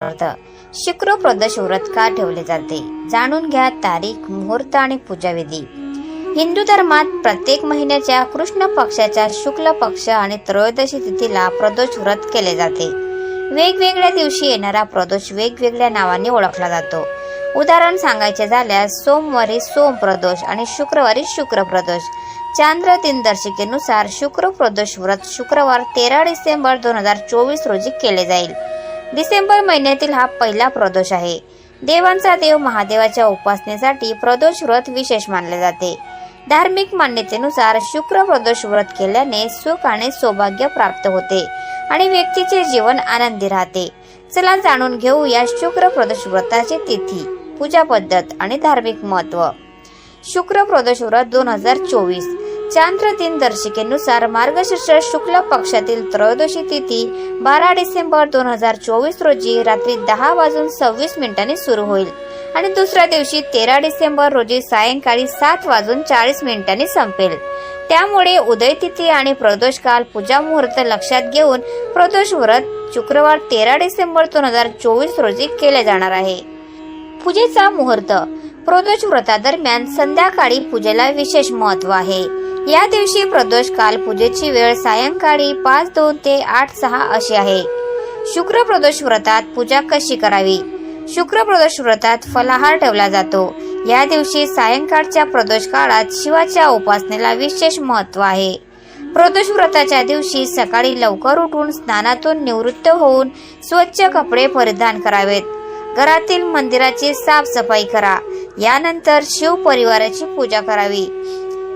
अर्थ शुक्र प्रदोष व्रत का ठेवले जाते? जाणून घ्या तारीख मुहूर्त आणि पूजाविधी. हिंदू धर्मात प्रत्येक महिन्याच्या कृष्ण पक्षाच्या शुक्ल पक्ष आणि त्रयोदशी तिथीला प्रदोष व्रत केले जाते. वेगवेगळ्या दिवशी येणारा प्रदोष वेगवेगळ्या नावाने ओळखला जातो. उदाहरण सांगायचे झाल्यास सोमवारी सोम प्रदोष आणि शुक्रवारी शुक्र प्रदोष चांद्र दिनदर्शिकेनुसार शुक्र प्रदोष व्रत शुक्रवार तेरा डिसेंबर दोन हजार चोवीस रोजी केले जाईल. डिसेंबर महिन्यातील हा पहिला प्रदोष आहे. देवांचा देव महादेवाच्या उपासनेसाठी प्रदोष व्रत विशेष मानले जाते. धार्मिक मान्यतेनुसार शुक्र प्रदोष व्रत केल्याने सुख आणि सौभाग्य प्राप्त होते आणि व्यक्तीचे जीवन आनंदी राहते. चला जाणून घेऊ या शुक्र प्रदोष व्रताची तिथी पूजा पद्धत आणि धार्मिक महत्त्व शुक्र प्रदोष व्रत दोन हजार चोवीस. चांद्र दिनदर्शिकेनुसार मार्गशीर्ष शुक्ल पक्षातील त्रयोदशी तिथी बारा डिसेंबर दोन हजार चोवीस रोजी रात्री दहा वाजून सव्वीस मिनिटांनी सुरू होईल. आणि दुसऱ्या दिवशी तेरा डिसेंबर रोजी सायंकाळी सात वाजून चाळीस मिनिटांनी संपेल. त्यामुळे उदय तिथी आणि प्रदोष काल पूजा मुहूर्त लक्षात घेऊन प्रदोष व्रत शुक्रवार तेरा डिसेंबर दोन हजार चोवीस रोजी केले जाणार आहे. पूजेचा मुहूर्त प्रदोष व्रतादरम्यान संध्याकाळी पूजेला विशेष महत्त्व आहे. या दिवशी प्रदोष काल पूजेची वेळ सायंकाळी पाच दोन ते आठ सहा अशी आहे. शुक्र प्रदोष व्रतात पूजा कशी करावी? शुक्र प्रदोष व्रतात फलाहार ठेवला जातो. या दिवशी सायंकाळच्या प्रदोष काळात शिवाच्या उपासनेला विशेष महत्त्व आहे. प्रदोष व्रताच्या दिवशी सकाळी लवकर उठून स्नानातून निवृत्त होऊन स्वच्छ कपडे परिधान करावेत. घरातील मंदिराची साफसफाई करा. यानंतर शिव परिवाराची पूजा करावी.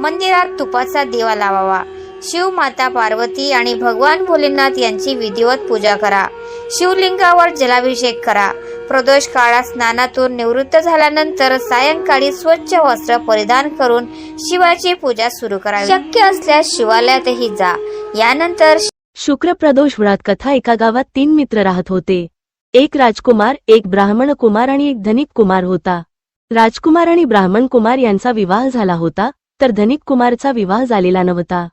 मंदिरात तुपाचा दिवा लावावा. शिव माता पार्वती आणि भगवान भोलेनाथ यांची विधिवत पूजा करा. शिवलिंगावर जलाभिषेक करा. प्रदोष काळात स्नानातून निवृत्त झाल्यानंतर सायंकाळी स्वच्छ वस्त्र परिधान करून शिवाची पूजा सुरू करावी. शक्य असल्यास शिवालयातही जा. यानंतर शुक्र प्रदोष व्रत कथा एका गावात तीन मित्र राहत होते. एक राजकुमार एक ब्राह्मण कुमार आणि एक धनिक कुमार होता. राजकुमार आणि ब्राह्मण कुमार यांचा विवाह झाला होता. तर धनिक कुमारचा विवाह झालेला नव्हता.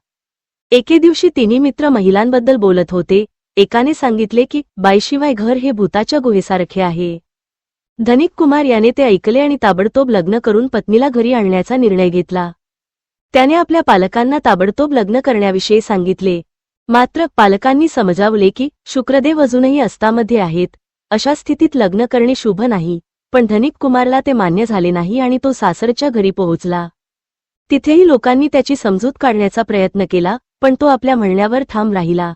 एके दिवशी तिन्ही मित्र महिलांबद्दल बोलत होते. एकाने सांगितले की बाईशिवाय घर हे भूताच्या गुहेसारखे आहे. धनिक कुमार याने ते ऐकले आणि ताबडतोब लग्न करून पत्नीला घरी आणण्याचा निर्णय घेतला. त्याने आपल्या पालकांना ताबडतोब लग्न करण्याविषयी सांगितले. मात्र पालकांनी समजावले की शुक्रदेव अजूनही अस्तामध्ये आहेत. अशा स्थितीत लग्न करणे शुभ नाही. पण धनिक कुमारला ते मान्य झाले नाही आणि तो सासरच्या घरी पोहोचला. तिथेही लोकांनी त्याची समजूत काढण्याचा प्रयत्न केला पण तो आपल्या म्हणण्यावर ठाम राहिला.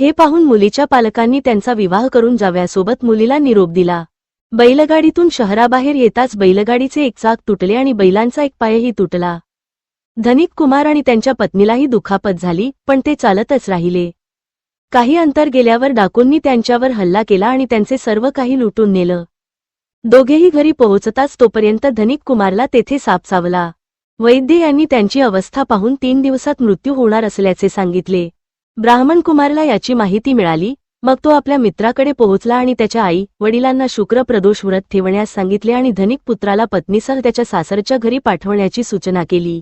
हे पाहून मुलीच्या पालकांनी त्यांचा विवाह करून जाव्यासोबत मुलीला निरोप दिला. बैलगाडीतून शहराबाहेर येताच बैलगाडीचे एक चाक तुटले आणि बैलांचा एक पायही तुटला. धनिक कुमार आणि त्यांच्या पत्नीलाही दुखापत झाली पण ते चालतच राहिले. काही अंतर गेल्यावर डाकूंनी त्यांच्यावर हल्ला केला आणि त्यांचे सर्व काही लुटून नेलं. दोघेही घरी पोहोचताच तोपर्यंत धनिक कुमारला तेथे साप सावला. वैद्य यांनी त्यांची अवस्था पाहून तीन दिवसात मृत्यू होणार असल्याचे सांगितले. ब्राह्मण कुमारला याची माहिती मिळाली मग तो आपल्या मित्राकडे पोहोचला आणि त्याच्या आई वडिलांना शुक्र प्रदोष व्रत ठेवण्यास सांगितले आणि धनिक पुत्राला पत्नीसह त्याच्या सासरच्या घरी पाठवण्याची सूचना केली.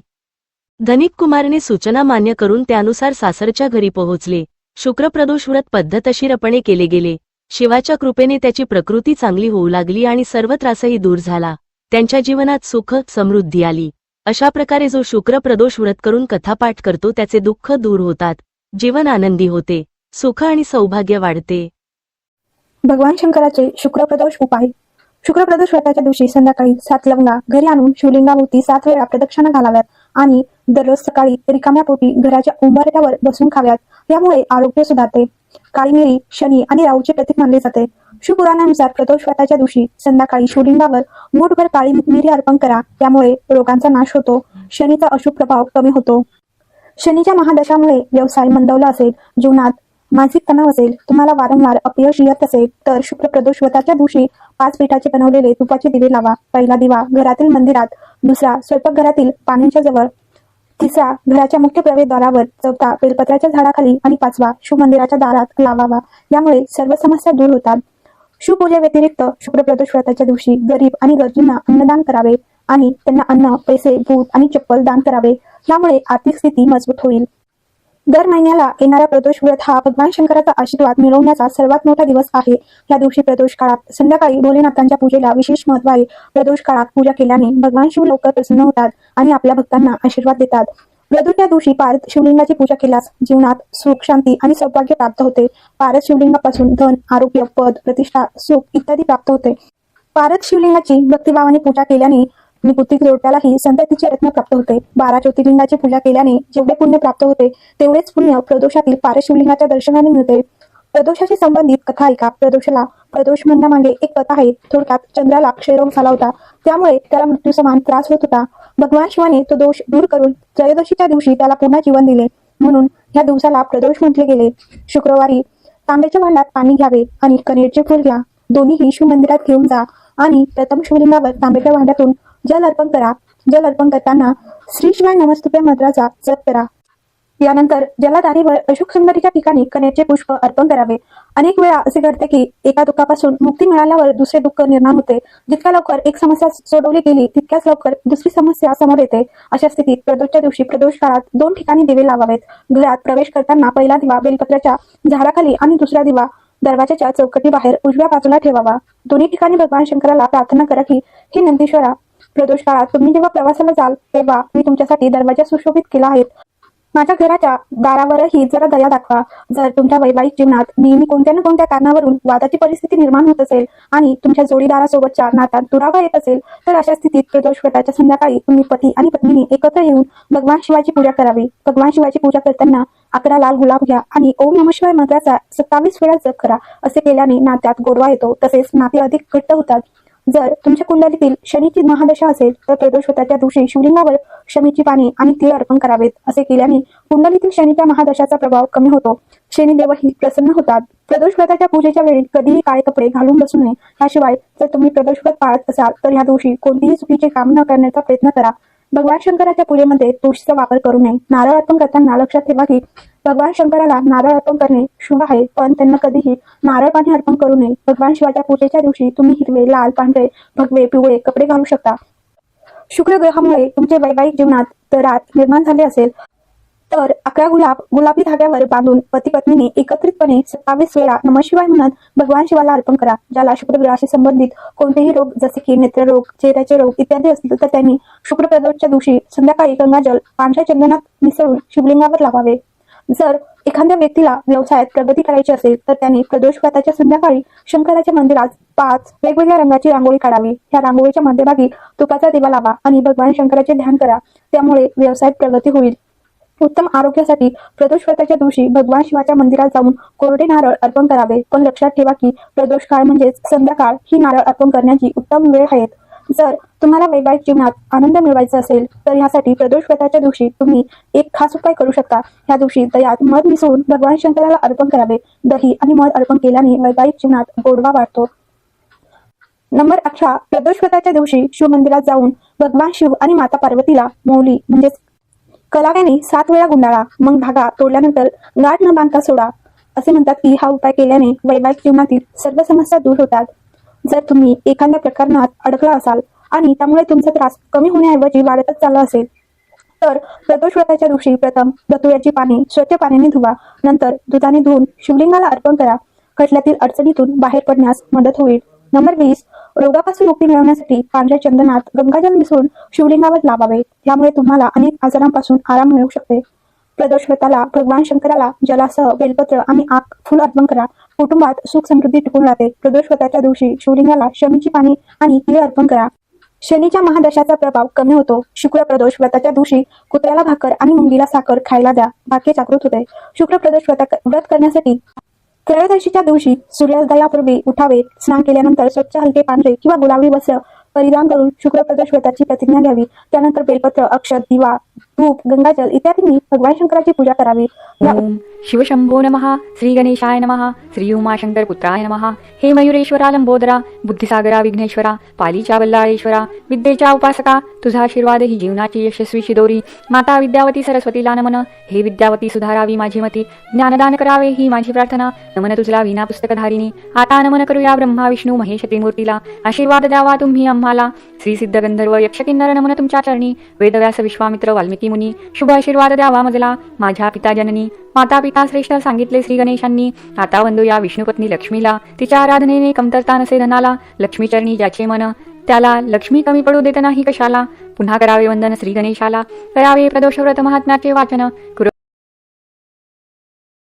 धनिक कुमारने सूचना मान्य करून त्यानुसार सासरच्या घरी पोहोचले. शुक्रप्रदोष व्रत पद्धतशीरपणे केले गेले. शिवाच्या कृपेने त्याची प्रकृती चांगली होऊ लागली आणि सर्व त्रासही दूर झाला. त्यांच्या जीवनात सुख समृद्धी आली. अशा प्रकारे जो शुक्र प्रदोष व्रत करून कथापाठ करतो त्याचे दुःख दूर होतात. जीवन आनंदी होते. सुख आणि सौभाग्य वाढते. भगवान शंकराचे शुक्रप्रदोष उपाय. शुक्रप्रदोष व्रताच्या दिवशी संध्याकाळी सात लवंगा घरी आणून शिवलिंगाभोवती सात वेळा प्रदक्षिणा घालाव्यात आणि दररोज सकाळी रिकाम्या पोटी घराच्या उंबरट्यावर बसून खाव्यात. यामुळे आरोग्य सुधारते. काळी शनी आणि राहूचे प्रतीक मानले जाते. शिवपुराणानुसार प्रदोष व्रताच्या दिवशी संध्याकाळी शिवलिंगावर मूठभर काळी मिरी अर्पण करा. त्यामुळे रोगांचा नाश होतो. शनीचा अशुभ प्रभाव कमी होतो. शनीच्या महादशामुळे व्यवसाय मंदवला असेल. जीवनात मानसिक तणाव असेल. तुम्हाला वारंवार अपयश येत असेल. तर शुक्र प्रदोष व्रताच्या दिवशी पाच पिठाचे बनवलेले तुपाचे दिवे लावा. पहिला दिवा घरातील मंदिरात दुसरा स्वयंपाकघरातील पाण्याच्या जवळ तिसरा घराच्या मुख्य प्रवेशद्वारावर चौथा बेलपत्राच्या झाडाखाली आणि पाचवा शिवमंदिराच्या दारात लावावा. यामुळे सर्व समस्या दूर होतात. शिवपूजे व्यतिरिक्त शुक्रप्रदोष व्रताच्या दिवशी गरीब आणि गरजूंना अन्नदान करावे आणि त्यांना अन्न पैसे बूट आणि चप्पल दान करावे. यामुळे आर्थिक स्थिती मजबूत होईल. दर महिन्याला येणारा प्रदोष व्रत हा भगवान शंकराचा आशीर्वाद मिळवण्याचा सर्वात मोठा दिवस आहे. या दिवशी प्रदोष काळात संध्याकाळी भोलेनाथांच्या पूजेला विशेष महत्त्व आहे प्रदोष काळात पूजा केल्याने भगवान शिव लवकर प्रसन्न होतात आणि आपल्या भक्तांना आशीर्वाद देतात. प्रदोष दिवशी पारत शिवलिंगाची पूजा केल्यास जीवनात सुख शांती आणि सौभाग्य प्राप्त होते. पारत शिवलिंगापासून धन आरोग्य पद प्रतिष्ठा सुख इत्यादी प्राप्त होते. पारत शिवलिंगाची भक्तिभावाने पूजा केल्याने निपुती जोडप्यालाही संततीचे रत्न प्राप्त होते. बारा ज्योतिर्लिंगाची पूजा केल्याने जेवढे पुण्य प्राप्त होते तेवढेच पुण्य प्रदोषातील पारशिवलिंगाच्या दर्शनाने मिळते. प्रदोषाशी संबंधित कथा ऐका. प्रदोषाला प्रदोष म्हणण्यामागे एक कथा आहे. थोडक्यात चंद्राला क्षयरोग झाला होता. त्यामुळे त्याला मृत्यू समान त्रास होत होता. भगवान शिवाने तो दोष दूर करून त्रयोदशीच्या दिवशी त्याला पुन्हा जीवन दिले. म्हणून या दिवसाला प्रदोष म्हटले गेले. शुक्रवारी तांब्याच्या भांड्यात पाणी घ्यावे आणि कनेरचे फूल घ्या. दोन्हीही शिव मंदिरात घेऊन जा आणि प्रथम शिवलिंगावर तांब्याच्या भांड्यातून जल अर्पण करा. जल अर्पण करताना श्री शिवाय नमस्तुपे मंत्राचा जप करा. यानंतर जलाधारीवर अशोक सुंदरीच्या ठिकाणी कण्याचे पुष्प अर्पण करावे. अनेक वेळा असे घडते की एका दुःखापासून मुक्ती मिळाल्यावर दुसरे दुःख निर्माण होते. जितक्या लवकर एक समस्या सोडवली गेली तितक्याच लवकर दुसरी समस्या समोर येते. अशा स्थितीत प्रदोषच्या दिवशी प्रदोष काळात दोन ठिकाणी दिवे लावावेत. घरात प्रवेश करताना पहिला दिवा बेलपत्राच्या झाडाखाली आणि दुसरा दिवा दरवाजाच्या चौकटी बाहेर उजव्या बाजूला ठेवावा. दोन्ही ठिकाणी भगवान शंकराला प्रार्थना करा की हे नंदीश्वरा प्रदोष काळात तुम्ही जेव्हा प्रवासाला जाल तेव्हा मी तुमच्यासाठी दरवाजा सुशोभित केला आहे. माझ्या घराच्या दारावरही जरा दया दाखवा. जर तुमच्या वैवाहिक जीवनात नेहमी कोणत्या ना कोणत्या कारणावरून वादाची परिस्थिती निर्माण होत असेल आणि तुमच्या जोडीदारासोबतच्या नातात दुरावा येत असेल तर अशा स्थितीत प्रदोष व्रताच्या संध्याकाळी तुम्ही पती आणि पत्नीने एकत्र येऊन भगवान शिवाची पूजा करावी. भगवान शिवाची पूजा करताना अकरा लाल गुलाब घ्या आणि ओम नम शिवाय मंत्राचा सत्तावीस वेळा जप करा. असे केल्याने नात्यात गोडवा येतो. तसेच नाते अधिक घट्ट होतात. जर तुमच्या कुंडलीतील शनीची महादशा असेल तर प्रदोष व्रताच्या दिवशी शिवलिंगावर शनीची पाने आणि तीळ अर्पण करावेत असे केल्याने कुंडलीतील शनीच्या महादशाचा प्रभाव कमी होतो. शनिदेवही प्रसन्न होतात. प्रदोष व्रताच्या पूजेच्या वेळी कधीही काळे कपडे घालून बसू नये. याशिवाय जर तुम्ही प्रदोष व्रत पाळत असाल तर या दिवशी कोणतीही चुकीचे काम न करण्याचा प्रयत्न करा. भगवान शंकराच्या पूजेमध्ये तुळशीचा वापर करू नये. नारळ अर्पण करताना लक्षात ठेवा की भगवान शंकराला नारळ अर्पण करणे शुभ आहे पण त्यांना कधीही नारळ पाणी अर्पण करू नये. भगवान शिवाच्या पूजेच्या दिवशी तुम्ही हिरवे लाल पांढरे भगवे पिवळे कपडे घालू शकता. शुक्र ग्रहामुळे तुमचे वैवाहिक जीवनात रात निर्माण झाले असेल. तर अकरा गुलाब गुलाबी धाग्यावर बांधून पती पत्नीने एकत्रितपणे सत्तावीस वेळा नमशिवाय म्हणत भगवान शिवाला अर्पण करा ज्याला शुक्रग्रहाशी संबंधित कोणतेही रोग जसे की नेत्ररोग चेहऱ्याचे रोग इत्यादी असतील तर त्यांनी शुक्रप्रदोषच्या दिवशी संध्याकाळी गंगाजल पांढऱ्या चंदनात मिसळून शिवलिंगावर लावावे. जर एखाद्या व्यक्तीला व्यवसायात प्रगती करायची असेल तर त्यांनी प्रदोष व्रताच्या संध्याकाळी शंकराच्या मंदिरात पाच वेगवेगळ्या रंगाची रांगोळी काढावी. या रांगोळीच्या मध्यभागी तुपाचा दिवा लावा आणि भगवान शंकराचे ध्यान करा. त्यामुळे व्यवसायात प्रगती होईल. उत्तम आरोग्यासाठी प्रदोष व्रताच्या दिवशी भगवान शिवाच्या मंदिरात जाऊन कोरडे नारळ अर्पण करावे. पण लक्षात ठेवा की प्रदोष काळ म्हणजेच संध्याकाळ ही नारळ अर्पण करण्याची उत्तम वेळ आहे जर तुम्हाला वैवाहिक जीवनात आनंद मिळवायचा असेल तर यासाठी प्रदोष व्रताच्या दिवशी तुम्ही एक खास उपाय करू शकता. या दिवशी दयात मध मिसळून भगवान शंकराला अर्पण करावे. दही आणि मध अर्पण केल्याने वैवाहिक जीवनात गोडवा वाढतो. नंबर अठरा. प्रदोष व्रताच्या दिवशी शिव मंदिरात जाऊन भगवान शिव आणि माता पार्वतीला मौली म्हणजेच कलाव्याने सात वेळा गुंडाळा मग धागा तोडल्यानंतर गाठ न बांधता सोडा. असे म्हणतात की हा उपाय केल्याने वैवाहिक जीवनातील सर्व समस्या दूर होतात. जर तुम्ही एखाद्या प्रकरणात अडकला असाल आणि त्यामुळे तुमचा त्रास कमी होण्याऐवजी वाढतच चालला असेल तर प्रदोष व्रताच्या दिवशी प्रथम दतुऱ्याची पाने स्वच्छ पाण्याने धुवा नंतर दुधाने धुवून शिवलिंगाला अर्पण करा. खटल्यातील अडचणीतून बाहेर पडण्यास मदत होईल. नंबर वीस रोगापासून मुक्ती मिळवण्यासाठी पांढऱ्या चंदनात गंगाजल मिसळून शिवलिंगावर लावावे. यामुळे तुम्हाला अनेक आजारांपासून आराम मिळू शकते. प्रदोष व्रताला भगवान शंकराला जलासह बेलपत्र आणि आक फुल अर्पण करा. कुटुंबात सुख समृद्धी टिकून राहते. प्रदोष व्रताच्या दिवशी शिवलिंगाला शमीची पाणी आणि तिळ अर्पण करा. शनीच्या महादशाचा प्रभाव कमी होतो. शुक्र प्रदोष व्रताच्या दिवशी कुत्र्याला भाकर आणि मुंगीला साखर खायला द्या. भाग्य जागृत होते. शुक्र प्रदोष व्रत करण्यासाठी त्रयोदशीच्या दिवशी सूर्योदयापूर्वी उठावे स्नान केल्यानंतर स्वच्छ हलके पांढरे किंवा गुलाबी वस्त्र परिधान करून शुक्र व्रताची प्रतिज्ञा घ्यावी. त्यानंतर बेलपत्र अक्षत दिवा धूप गंगाजल इत्यादींनी भगवान शंकराची पूजा करावी. शिवशंभो नमहा श्री गणेशाय नमहा श्री उमाशंकर पुत्राय नमहा हे मयुरेश्वरा लंबोदरा बुद्धिसागरा विघ्नेश्वरा पालीच्या बल्लाळेश्वरा विद्येच्या उपासका तुझा आशीर्वाद ही जीवनाची यशस्वी शिदोरी. माता विद्यावती सरस्वतीला नमन हे विद्यावती सुधारावी माझी मती. ज्ञानदान करावे ही माझी प्रार्थना. नमन तुझला विना पुस्तकधारिणी. आता नमन करूया ब्रह्मा विष्णू महेश मूर्तीला आशीर्वाद द्यावा तुम्ही आम्हा तुम्हाला श्री सिद्ध गंधर्व यक्षकिन्नर नमन तुमच्या चरणी वेदव्यास विश्वामित्र वाल्मिकी मुनी शुभ आशीर्वाद द्यावा मजला. माझ्या पिता जननी माता पिता श्रेष्ठ सांगितले श्री गणेशांनी. आता बंधू या विष्णुपत्नी लक्ष्मीला तिच्या आराधनेने कमतरता नसे धनाला लक्ष्मी चरणी ज्याचे मन त्याला लक्ष्मी कमी पडू देत नाही कशाला. पुन्हा करावे वंदन श्री गणेशाला. करावे प्रदोषव्रत महात्म्याचे वाचन.